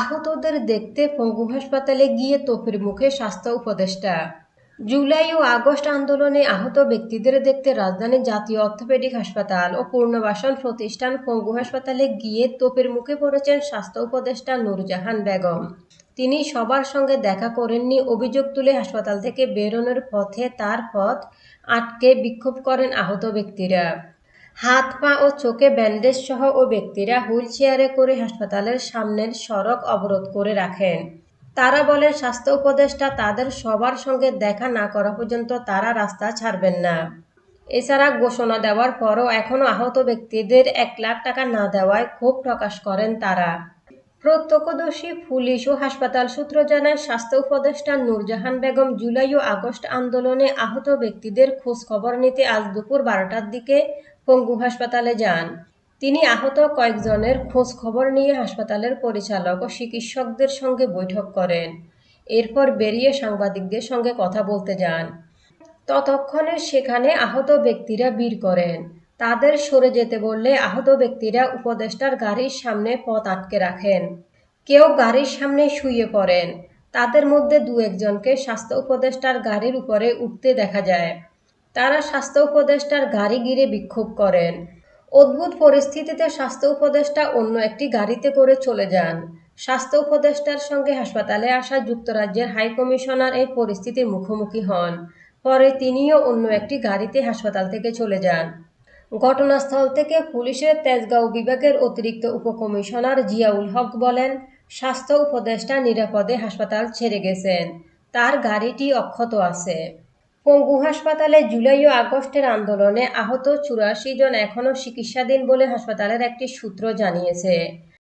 আহতদের দেখতে পঙ্গু হাসপাতালে গিয়ে তোপের মুখে স্বাস্থ্য উপদেষ্টা। জুলাই ও আগস্ট আন্দোলনে আহত ব্যক্তিদের দেখতে রাজধানীর জাতীয় অর্থোপেডিক হাসপাতাল ও পূর্ণবাসন প্রতিষ্ঠান পঙ্গু হাসপাতালে গিয়ে তোপের মুখে পড়েছেন স্বাস্থ্য উপদেষ্টা নুরজাহান বেগম। তিনি সবার সঙ্গে দেখা করেননি, অভিযোগ তুলে হাসপাতাল থেকে বেরোনোর পথে তার পথ আটকে বিক্ষোভ করেন আহত ব্যক্তিরা। হাত, পা ও চোখে ব্যান্ডেজ সহ ও ব্যক্তিরা হুইল চেয়ারে করে হাসপাতালের সামনের সড়ক অবরোধ করে রাখেন। তারা বলেন, স্বাস্থ্য উপদেষ্টা তাদের সবার সঙ্গে দেখা না করা পর্যন্ত তারা রাস্তা ছাড়বেন না। এছাড়া ঘোষণা দেওয়ার পরও এখনও আহত ব্যক্তিদের এক লাখ টাকা না দেওয়ায় ক্ষোভ প্রকাশ করেন তারা। প্রত্যক্ষদর্শী, পুলিশ ও হাসপাতাল সূত্র জানায়, স্বাস্থ্য উপদেষ্টা নূরজাহান বেগম জুলাই ও আগস্ট আন্দোলনে আহত ব্যক্তিদের খোঁজ খবর নিতে আজ দুপুর বারোটার দিকে পঙ্গু হাসপাতালে যান। তিনি আহত কয়েকজনের খোঁজ খবর নিয়ে হাসপাতালের পরিচালক ও চিকিৎসকদের সঙ্গে বৈঠক করেন। এরপর বেরিয়ে সাংবাদিকদের সঙ্গে কথা বলতে যান। ততক্ষণে সেখানে আহত ব্যক্তিরা ভিড় করেন। তাদের সরে যেতে বললে আহত ব্যক্তিরা উপদেষ্টার গাড়ির সামনে পথ আটকে রাখেন। কেউ গাড়ির সামনে শুয়ে পড়েন। তাদের মধ্যে দু একজনকে স্বাস্থ্য উপদেষ্টার গাড়ির উপরে উঠতে দেখা যায়। তারা স্বাস্থ্য উপদেষ্টার গাড়ি ঘিরে বিক্ষোভ করেন। অদ্ভুত পরিস্থিতিতে স্বাস্থ্য উপদেষ্টা অন্য একটি গাড়িতে করে চলে যান। স্বাস্থ্য উপদেষ্টার সঙ্গে হাসপাতালে আসা যুক্তরাজ্যের হাই কমিশনার এই পরিস্থিতির মুখোমুখি হন। পরে তিনিও অন্য একটি গাড়িতে হাসপাতাল থেকে চলে যান। ঘটনাস্থল থেকে পুলিশের তেজগাঁও বিভাগের অতিরিক্ত উপকমিশনার জিয়াউল হক বলেন, স্বাস্থ্য উপদেষ্টা নিরাপদে হাসপাতাল ছেড়ে গেছেন। তার গাড়িটি অক্ষত আছে। পঙ্গু হাসপাতালে জুলাই ও আগস্টের আন্দোলনে আহত চুরাশি জন এখনও চিকিৎসাধীন বলে হাসপাতালের একটি সূত্র জানিয়েছে।